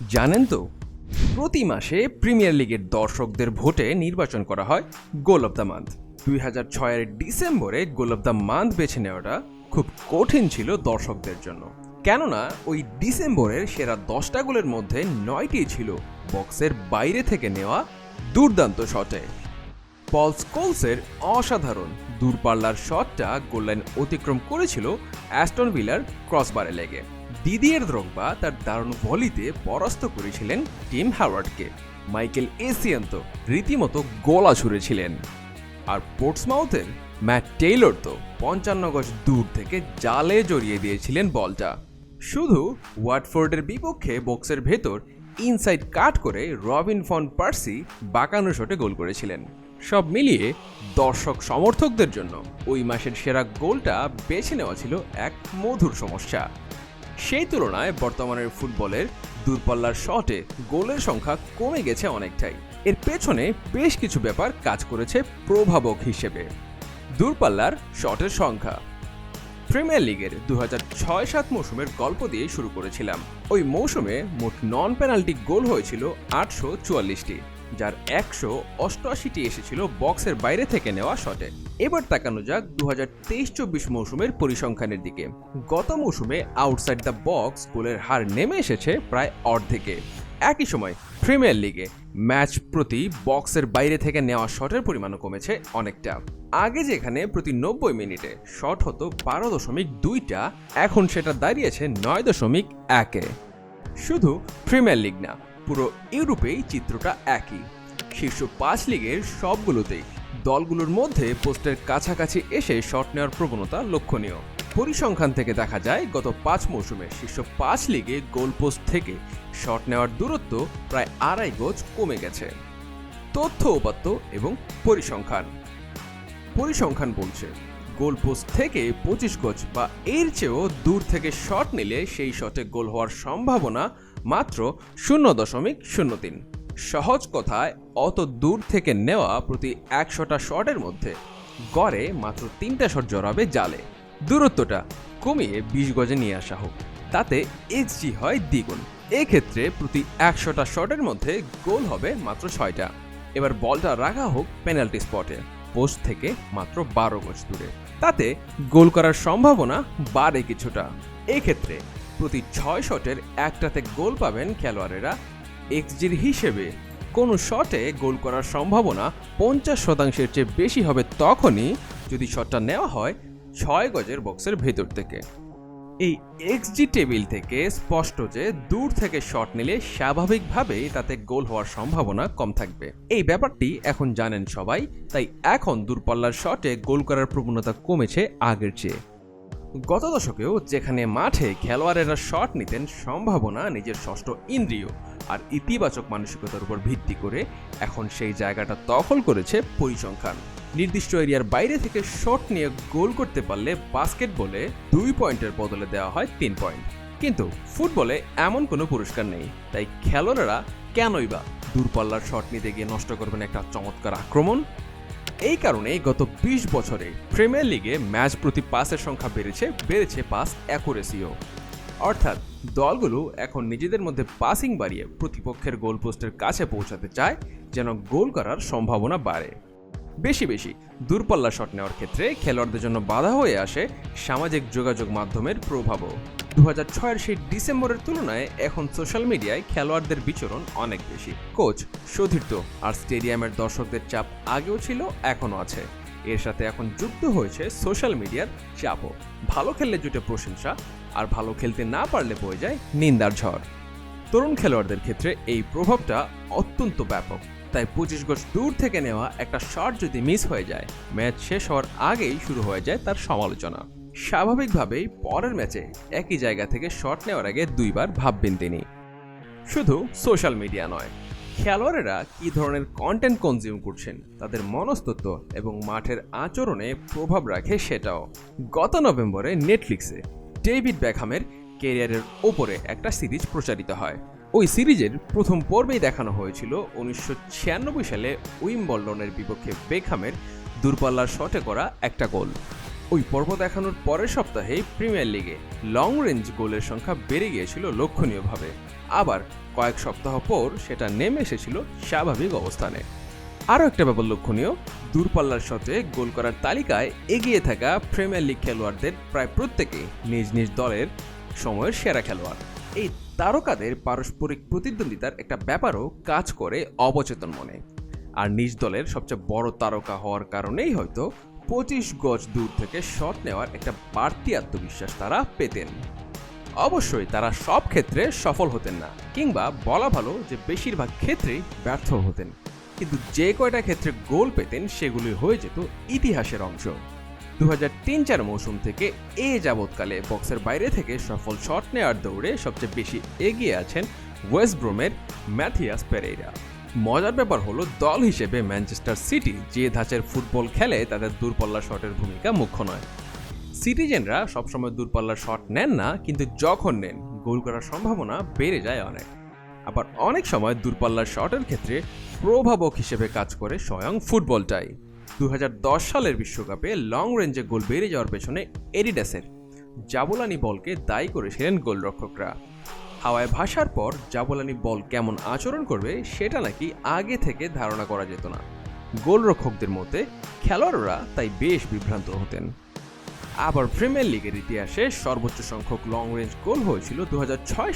জানেন তো, প্রতি মাসে প্রিমিয়ার লিগের দর্শকদের ভোটে নির্বাচন করা হয় গোল অব দ্য মান্থ। দুই হাজার ছয়ের ডিসেম্বরে গোল অব দ্য মান্থ বেছে নেওয়াটা খুব কঠিন ছিল দর্শকদের জন্য। কেননা, ওই ডিসেম্বরের সেরা দশটা গোলের মধ্যে নয়টি ছিল বক্সের বাইরে থেকে নেওয়া দুর্দান্ত শটে। পল স্কোলসের অসাধারণ দূরপাল্লার শটটা গোললাইন অতিক্রম করেছিল অ্যাস্টন ভিলার ক্রসবারে লেগে। দিদিয়ের দ্রগবা তার দারুণ ভলিতে পরাস্ত করেছিলেন টিম হ্যাওয়ার্ডকে মাইকেল এসিয়ান তো রীতিমতো গোলা ছুঁড়েছিলেন। আর পোর্টসমাউথের ম্যাট টেইলর তো পঞ্চান্ন গজ দূর থেকে জালে জড়িয়ে দিয়েছিলেন বলটা। শুধু ওয়াটফোর্ডের বিপক্ষে বক্সের ভেতর ইনসাইড কাট করে রবিন ফন পার্সি বাঁকানো শটে গোল করেছিলেন। সব মিলিয়ে দর্শক সমর্থকদের জন্য ওই মাসের সেরা গোলটা বেছে নেওয়া ছিল এক মধুর সমস্যা। সেই তুলনায় বর্তমানের ফুটবলের দূরপাল্লার শটে গোলের সংখ্যা কমে গেছে অনেকটাই। এর পেছনে বেশ কিছু ব্যাপার কাজ করেছে প্রভাবক হিসেবে। দূরপাল্লার শটের সংখ্যা। প্রিমিয়ার লিগের দু হাজার ছয় সাত মৌসুমের গল্প দিয়ে শুরু করেছিলাম। ওই মৌসুমে মোট নন পেনাল্টি গোল হয়েছিল আটশো চুয়াল্লিশটি। যার একশো অষ্টআশিটি এসেছিল বক্সের বাইরে থেকে নেওয়া শটে। এবার তাকানো যাক দু হাজার তেইশ চব্বিশ মৌসুমের পরিসংখ্যানের দিকে। গত মৌসুমে আউটসাইড দ্য বক্স গোলের হার নেমে এসেছে প্রায় অর্ধেকে। একই সময় প্রিমিয়ার লিগে ম্যাচ প্রতি বক্সের বাইরে থেকে নেওয়া শটের পরিমাণও কমেছে অনেকটা। আগে যেখানে প্রতি নব্বই মিনিটে শট হতো বারো দশমিক দুইটা, এখন সেটা দাঁড়িয়েছে নয় দশমিক একে। শুধু প্রিমিয়ার লিগ না পুরো ইউরোপেই চিত্রটা একই। শীর্ষ পাঁচ লিগের সবগুলোতেই দলগুলোর মধ্যে পোস্টের কাছাকাছি এসে শট নেওয়ার প্রবণতা লক্ষণীয়। পরিসংখ্যান থেকে দেখা যায়, গত পাঁচ মৌসুমে শীর্ষ পাঁচ লিগে গোল পোস্ট থেকে শট নেওয়ার দূরত্ব প্রায় আড়াই গজ কমে গেছে। তথ্য উপাত্ত এবং পরিসংখ্যান। পরিসংখ্যান বলছে, গোল পোস্ট থেকে পঁচিশ গজ বা এর চেয়েও দূর থেকে শট নিলে সেই শটে গোল হওয়ার সম্ভাবনা মাত্র শূন্য দশমিক শূন্য তিন। সহজ কথায়, অত দূর থেকে নেওয়া প্রতি একশোটা শটের মধ্যে গড়ে মাত্র তিনটা শট জড়াবে জালে। দূরত্বটা কমিয়ে বিশ গজে নিয়ে আসা হোক। তাতে এইচজি হয় দ্বিগুণ। এক্ষেত্রে প্রতি একশোটা শটের মধ্যে গোল হবে মাত্র ছয়টা। এবার বলটা রাখা হোক পেনাল্টি স্পটে। পোস্ট থেকে মাত্র বারো গজ দূরে। তাতে গোল করার সম্ভাবনা বাড়ে কিছুটা। এক্ষেত্রে প্রতি ছয় শটের একটাতে গোল পাবেন খেলোয়াড়েরা। এক্সজির হিসেবে কোনো শটে গোল করার সম্ভাবনা পঞ্চাশ শতাংশের চেয়ে বেশি হবে তখনই যদি শটটা নেওয়া হয় ছয় গজের বক্সের ভেতর থেকে। এই এক্সজি টেবিল থেকে স্পষ্ট যে দূর থেকে শট নিলে স্বাভাবিকভাবেই তাতে গোল হওয়ার সম্ভাবনা কম থাকবে। এই ব্যাপারটি এখন জানেন সবাই, তাই এখন দূরপাল্লার শটে গোল করার প্রবণতা কমেছে আগের চেয়ে। গত দশকেও যেখানে মাঠে খেলোয়াড়েরা শট নিতেন, সম্ভাবনা নিজের ষষ্ঠ ইন্দ্রিয় আর ইতিবাচক মানসিকতার উপর ভিত্তি করে এখন সেই জায়গাটা দখল করেছে পরিসংখ্যান। নির্দিষ্ট এরিয়ার বাইরে থেকে শট নিয়ে গোল করতে পারলে বাস্কেটবলে দুই পয়েন্টের বদলে দেওয়া হয় তিন পয়েন্ট। কিন্তু ফুটবলে এমন কোনো পুরস্কার নেই, তাই খেলোয়াড়েরা কেনই বা দূরপাল্লার শট নিতে গিয়ে নষ্ট করবেন একটা চমৎকার আক্রমণ? এই কারণে গত ২০ বছরে প্রিমিয়ার লিগে ম্যাচ প্রতি পাসের সংখ্যা বেড়েছে বেড়েছে পাস অ্যাকুরেসিও। অর্থাৎ দলগুলো এখন নিজেদের মধ্যে পাসিং বাড়িয়ে প্রতিপক্ষের গোল পোস্টের কাছে পৌঁছাতে চায়, যেন গোল করার সম্ভাবনা বাড়ে। বেশি বেশি দূরপাল্লা শট নেওয়ার ক্ষেত্রে খেলোয়াড়দের জন্য বাধা হয়ে আসে সামাজিক যোগাযোগ মাধ্যমের প্রভাবও। দু হাজার ছয়ের সেই ডিসেম্বরের তুলনায় এখন সোশ্যাল মিডিয়ায় খেলোয়াড়দের বিচরণ অনেক বেশি। কোচ সতীর্থ আর স্টেডিয়ামের দর্শকদের চাপ আগেও ছিল, এখনও আছে। এর সাথে এখন যুক্ত হয়েছে সোশ্যাল মিডিয়ার চাপও। ভালো খেললে জুটে প্রশংসা, আর ভালো খেলতে না পারলে বয়ে যায় নিন্দার ঝড়। তরুণ খেলোয়াড়দের ক্ষেত্রে এই প্রভাবটা অত্যন্ত ব্যাপক। তাই পঁচিশ গজ দূর থেকে নেওয়া একটা শট যদি মিস হয়ে যায়, ম্যাচ শেষ হওয়ার আগেই শুরু হয়ে যায় তার সমালোচনা। স্বাভাবিকভাবেই পরের ম্যাচে একই জায়গা থেকে শট নেওয়ার আগে দুইবার ভাববেন তিনি। শুধু সোশ্যাল মিডিয়া নয়, খেলোয়াড়েরা কী ধরনের কন্টেন্ট কনজিউম করছেন, তাদের মনস্তত্ব এবং মাঠের আচরণে প্রভাব রাখে সেটাও। গত নভেম্বরে নেটফ্লিক্সে ডেভিড ব্যাকহামের কেরিয়ারের ওপরে একটা সিরিজ প্রচারিত হয়। ওই সিরিজের প্রথম পর্বেই দেখানো হয়েছিল উনিশশো ছিয়ানব্বই সালে উইম্বলডনের বিপক্ষে বেকহামের দূরপাল্লার শটে করা একটা গোল। ওই পর্ব দেখানোর পরের সপ্তাহে প্রিমিয়ার লিগে লং রেঞ্জ গোলের সংখ্যা বেড়ে গিয়েছিল লক্ষণীয়ভাবে। আবার কয়েক সপ্তাহ পর সেটা নেমে এসেছিল স্বাভাবিক অবস্থানে। আরও একটা ব্যাপার লক্ষণীয়, দূরপাল্লার শটে গোল করার তালিকায় এগিয়ে থাকা প্রিমিয়ার লিগ খেলোয়াড়দের প্রায় প্রত্যেকেই নিজ নিজ দলের সময়ের সেরা খেলোয়াড়। এই তারকাদের পারস্পরিক প্রতিদ্বন্দ্বিতার একটা ব্যাপারও কাজ করে অবচেতন মনে। আর নিজ দলের সবচেয়ে বড় তারকা হওয়ার কারণেই হয়তো পঁচিশ গজ দূর থেকে শট নেওয়ার একটা বাড়তি আত্মবিশ্বাস তারা পেতেন। অবশ্যই তারা সব ক্ষেত্রে সফল হতেন না, কিংবা বলা ভালো যে বেশিরভাগ ক্ষেত্রেই ব্যর্থ হতেন। কিন্তু যে কয়টা ক্ষেত্রে গোল পেতেন, সেগুলি হয়ে যেত ইতিহাসের অংশ। দু হাজার তিন চার মৌসুম থেকে এ যাবৎকালে বক্সের বাইরে থেকে সফল শট নেওয়ার দৌড়ে সবচেয়ে বেশি এগিয়ে আছেন ওয়েস্ট ব্রোমের ম্যাথিয়াস পেরেইরা। মজার ব্যাপার হলো দল হিসেবে ম্যানচেস্টার সিটি যে ধাঁচের ফুটবল খেলে তাদের দূরপাল্লা শটের ভূমিকা মুখ্য নয়। সিটিজেনরা সবসময় দূরপাল্লার শট নেন না, কিন্তু যখন নেন, গোল করার সম্ভাবনা বেড়ে যায় অনেক। আবার অনেক সময় দূরপাল্লার শটের ক্ষেত্রে প্রভাবক হিসেবে কাজ করে স্বয়ং ফুটবলটাই। দু হাজার দশ সালের বিশ্বকাপে লং রেঞ্জে গোল বেড়ে যাওয়ার পেছনে এডিডাসের জাবলানি বলকে দায়ী করেছিলেন গোলরক্ষকরা। হাওয়ায় ভাসার পর জাবলানি বল কেমন আচরণ করবে সেটা নাকি আগে থেকে ধারণা করা যেত না। গোলরক্ষকদের মতে, খেলোয়াড়রা তাই বেশ বিভ্রান্ত হতেন। আবার প্রিমিয়ার লিগের ইতিহাসে সর্বোচ্চ সংখ্যক লং রেঞ্জ গোল হয়েছিল দু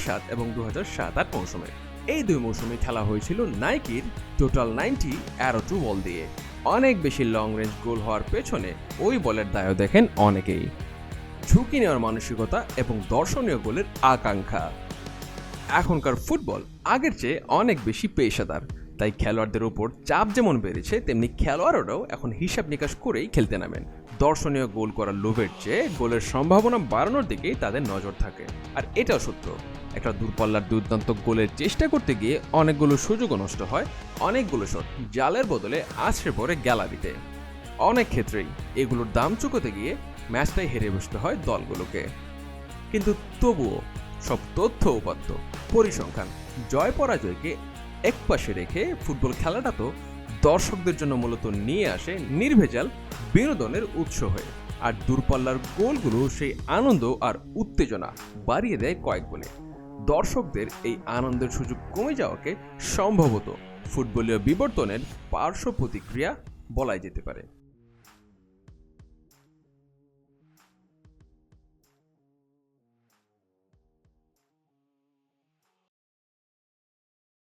সাত এবং দু সাত আট মৌসুমে। এই দুই মৌসুমে খেলা হয়েছিল নাইকির total ninety aero two ball দিয়ে। অনেক বেশি লং রেঞ্জ গোল হওয়ার পেছনে ওই বলের দায়ও দেখেন অনেকেই। ঝুঁকি নেওয়ার মানসিকতা এবং দর্শনীয় গোলের আকাঙ্ক্ষা। এখনকার ফুটবল আগের চেয়ে অনেক বেশি পেশাদার। তাই খেলোয়াড়দের উপর চাপ যেমন বেড়েছে, তেমনি খেলোয়াড়রাও এখন হিসাব নিকাশ করেই খেলতে নামেন। দর্শনীয় গোল করার লোভের চেয়ে গোলের সম্ভাবনা বাড়ানোর দিকেই তাদের নজর থাকে। আর এটাও সত্য, একটা দূরপাল্লার দুর্দান্ত গোলের চেষ্টা করতে গিয়ে অনেকগুলো সুযোগও নষ্ট হয়, অনেকগুলো শট জালের বদলে আছড়ে পড়ে গ্যালারিতে অনেক ক্ষেত্রেই এগুলোর দাম চুকোতে গিয়ে ম্যাচটাই হেরে বসতে হয় দলগুলোকে। কিন্তু তবুও সব তথ্য উপাত্ত পরিসংখ্যান, জয় পরাজয়কে একপাশে রেখে ফুটবল খেলাটা তো দর্শকদের জন্য মূলত নিয়ে আসে নির্ভেজাল বিনোদনের উৎস হয়ে। আর দূরপাল্লার গোলগুলো সেই আনন্দ আর উত্তেজনা বাড়িয়ে দেয় কয়েক গুণে দর্শকদের এই আনন্দের সুযোগ কমে যাওয়াকে সম্ভবত ফুটবলীয় বিবর্তনের পার্শ্ব প্রতিক্রিয়া বলাই যেতে পারে।